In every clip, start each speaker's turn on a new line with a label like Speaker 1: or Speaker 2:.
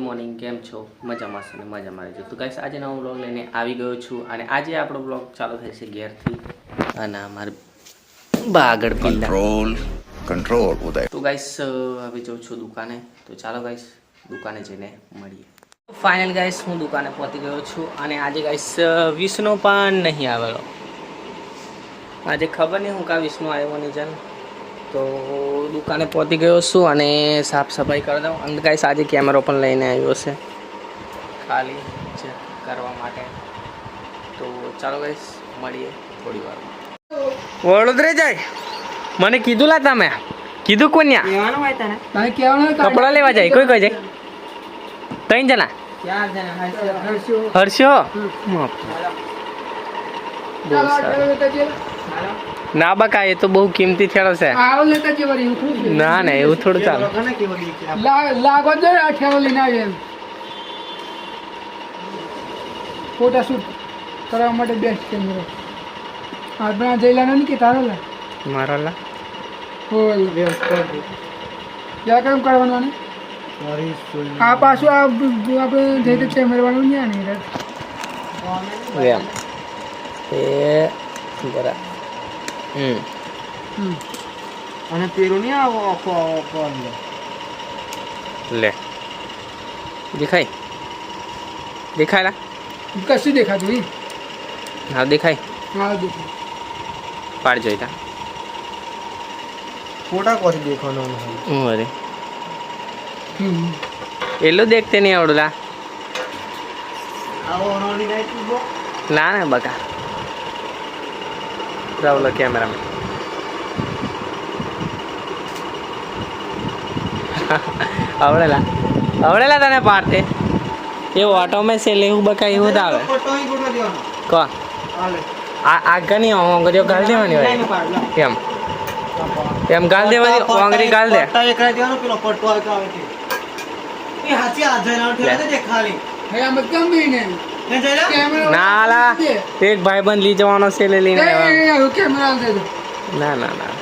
Speaker 1: મજામાં હશે ને મજામાં રહેજો. તો ગાઈસ આજે નવો બ્લોગ લઈને આવી ગયો છું અને આજે આપણો બ્લોગ ચાલુ થાય છે ઘેરથી અને અમારે બાગડ
Speaker 2: કંટ્રોલ ઉદય.
Speaker 1: તો ગાઈસ હવે જાઉં છું દુકાને. તો ચાલો ગાઈસ દુકાને જઈને મળીએ. ફાઇનલ ગાઈસ હું દુકાને પહોંચી ગયો છું અને આજે ગાઈસ વિષ્ણુ પણ નહીં આવેલો. આજે ખબર નહીં હું કા વિષ્ણુ આવ્યો નહીં જન તો દુકાને પહોંચી ગયો છું અને સાફ સફાઈ કરી દઉં. અને કાંઈ આજે કેમેરો પણ લઈને આવ્યો છે. ખાલી ચેક કરવા માટે. તો ચાલો ગાઈસ મળીએ થોડી વાર વડોદરા જાય. મને કીધું લા તમે. કીધું કોન્યા? કપડા લેવા જાય. કોઈ કોઈ જાય. ત્રણ જણા? હર્ષો. સારું. ના બકા એ તો બહુ કિંમતી થયેલો છે. ના ના એવું થોડું ચાલે.
Speaker 3: ફોટા શૂટ કરવા માટે બેસ્ટ કેમેરો આપણા જઈલા નથી કે તારો લા?
Speaker 1: મારો લા.
Speaker 3: હોય ક્યાં કેમ કરવાનું ને આ પાછું આ આપણે જઈ તો કેમેરાવાનું નહીં આને
Speaker 1: એ બરા. હમ
Speaker 3: હમ.
Speaker 4: અને પેલું નહીં આવો આખો આખો અંદર.
Speaker 1: લે. દેખાય? દેખાય લા?
Speaker 3: કશું દેખાતું નહીં.
Speaker 1: હા દેખાય.
Speaker 3: હા દેખાય.
Speaker 1: પાડ જોઈતા
Speaker 4: ફોટા કોથી દેખવાનો
Speaker 1: હું અરે. એટલું દેખતે નહીં આવડું લા.
Speaker 4: આવો
Speaker 1: લા ને બકા. રાવલો કેમેરામેન આવડેલા આવડેલા તને પાર્ટે એ ઓટો મેં છે લેવું બકા એવું જ આવે. કો આ આગળની ઓંગરીઓ ગાળ દેવાની હોય.
Speaker 4: કેમ
Speaker 1: એમ. એમ ગાળ દેવાની ઓંગરી ગાળ દે.
Speaker 4: પટ્ટા પેલો આવે તો એ હાચી આવું
Speaker 3: હે આમ કેમ બી ને
Speaker 4: ને લે.
Speaker 1: ના લા. એક ભાઈબંધ લઈ જવાનો છે એટલે લઈને ના ના ના.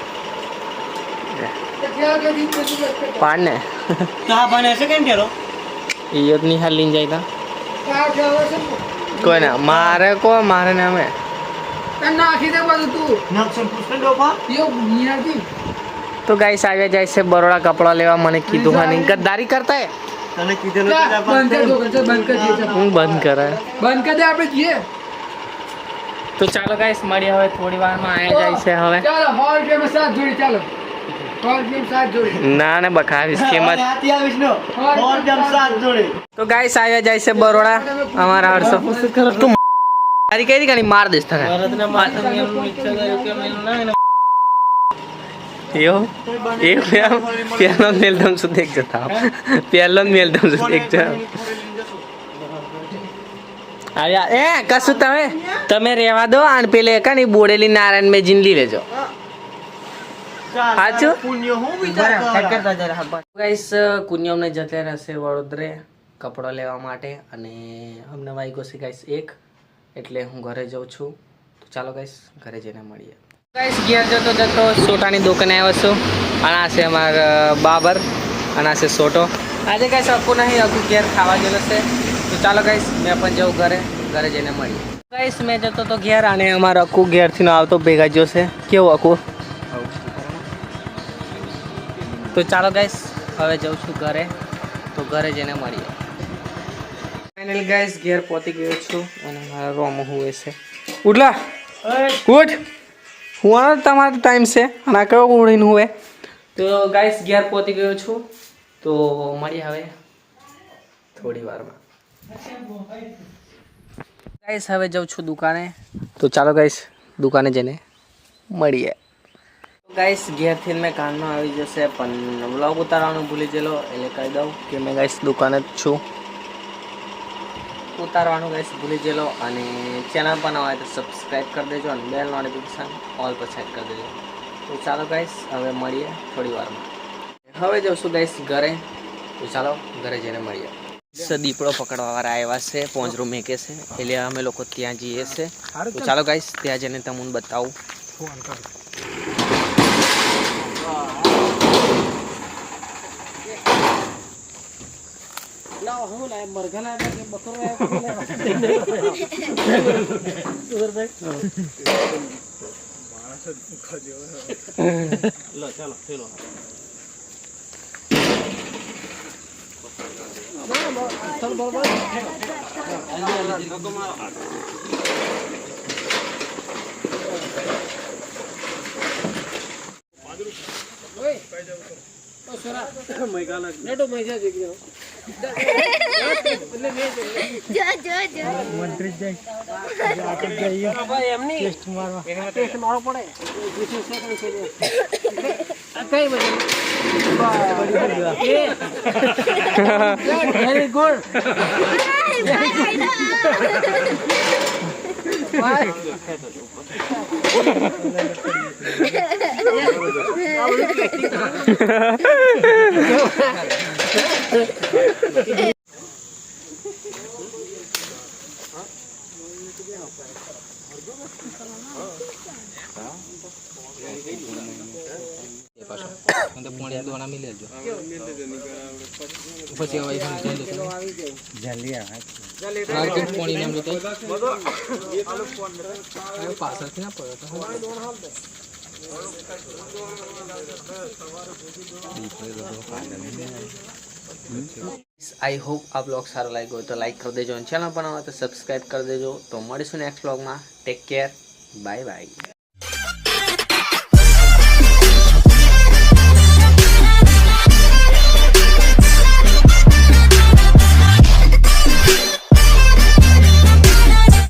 Speaker 1: પાડ ને
Speaker 4: ચા બને છે કેમ ઠેરો?
Speaker 1: ઈયો જ નિહાલ લઈને જાય તા. કોઈ ના મારે કો મારે ને અમે.
Speaker 3: નાખી દે બધું તું.
Speaker 1: તો ગાઈસ આવ્યા જાય છે બરોડા કપડા લેવા. મને કીધું હા નહીં ગદ્દારી કરતા હે?
Speaker 4: તને કીધેલું
Speaker 3: બંધ કર દો બંધ કરી દે
Speaker 1: હું બંધ કરાય?
Speaker 3: બંધ કરી દે આપણે જઈએ.
Speaker 1: તો ચાલો ગાઈસ મળીએ હવે થોડી વારમાં આવ્યા જાય છે હવે.
Speaker 3: ચાલો હોલ ગેમ સાથ જોડી ચાલો.
Speaker 1: ના ને બખાવીશ કિંમત
Speaker 4: હાથી આવીશ નો. ઓર જમ સાત જોડે.
Speaker 1: તો ગાઈસ આવ્યા જાય છે બરોડા. અમારા હર્ષો. તું મારી કઈ દીકરી માર દઈશ તને. એવું? એ પહેલો જ સુધી દેખ જતા પહેલો મેલદમ છું દેખ જતા એ, કશું તમે તમે રહેવા દો અને પેલે કાની બોડેલી નારાયણ લેજો.
Speaker 4: હું વિચાર
Speaker 1: ગાઈસ કુન્યમને જતે રહેશે વડોદરે કપડો લેવા માટે અને અમને વાગ્યો છે ગાઈસ એક. એટલે હું ઘરે જાઉં છું. તો ચાલો ગાઈસ ઘરે જઈને મળીએ. ગાઈસ ઘેર જતો જતો સોટાની દુકાને આવ્યો છું. અને આ છે અમારા બાબર અને આ છે સોટો. આજે કાંઈ અકુ નહીં અકુ ઘેર ખાવા ગયેલો છે. તો ચાલો ગાઈસ મેં પણ જાઉં ઘરે ઘરે જઈને મળીએ. ગાઈસ મેં જતો તો ઘેર અને અમારો અકુ ઘેરથી નો આવતો ભેગા જ્યો છે. કેવું અકુ તો ચાલો ગાઈસ હવે જાઉં છું ઘરે. તો ઘરે જઈને મળીએ. ફાઇનલ ગાઈસ ઘેર પહોંચી ગયો છું અને મારા રોમ હોય છે. ઉઠલા. ઉઠ. હુવાનો તમારો ટાઈમ છે. અને આ કયો ઉડીને હુએ તો ગાઈસ ઘેર પહોંચી ગયો છું. તો મળી હવે થોડી વારમાં. ગાઈસ હવે જાઉં છું દુકાને. તો ચાલો ગાઈસ દુકાને જઈને મળીએ. ગાઈસ ઘેરથી મેં કાનમાં આવી જશે, પણ વ્લોગ ઉતારવાનું ભૂલી ગયેલો, એટલે કહી દઉં કે મેં ગાઈસ દુકાને જ છું. ઉતારવાનું ગાઈસ ભૂલી જેલો અને ચેનલ પર નવા હોય તો સબસ્ક્રાઈબ કરી દેજો અને બેલ નોટિફિકેશન ઓલ પર સેટ કરી દેજો. તો ચાલો ગાઈસ હવે મળીએ થોડી વારમાં. હવે જઈશું ગાઈસ ઘરે. તો ચાલો ઘરે જઈને મળીએ. દીપડો પકડવા વાળા આવ્યા છે પોંજરું મેકે છે. એટલે અમે લોકો ત્યાં જઈએ છે. તો ચાલો. ગાઈસ ત્યાં જઈને તમને બતાવું.
Speaker 5: હું લાયા મરઘા લાયા કે બકરો લો ચાલો ચલો નેટો મૈસા જઈ ગયો.
Speaker 6: જો જો જો.
Speaker 4: મંત્રી જાય
Speaker 5: ભાઈ એમ નહીં. ટેસ્ટ મારવા. ટેસ્ટ મારવો પડે. જીસુ સેકન્ડ છે આ કઈ બધી વેરી ગુડ
Speaker 1: પોણી દોણા મિલી લેજો પછી હવે માર્કેટ પોણી આઈ હોપ આ બ્લોગ સારો લાગ્યો તો લાઈક કરી દેજો અને ચેનલ બનાવો તો સબસ્ક્રાઈબ કરી દેજો. તો મળીશું નેક્સ્ટ બ્લોગમાં ટેક કેર બાય બાય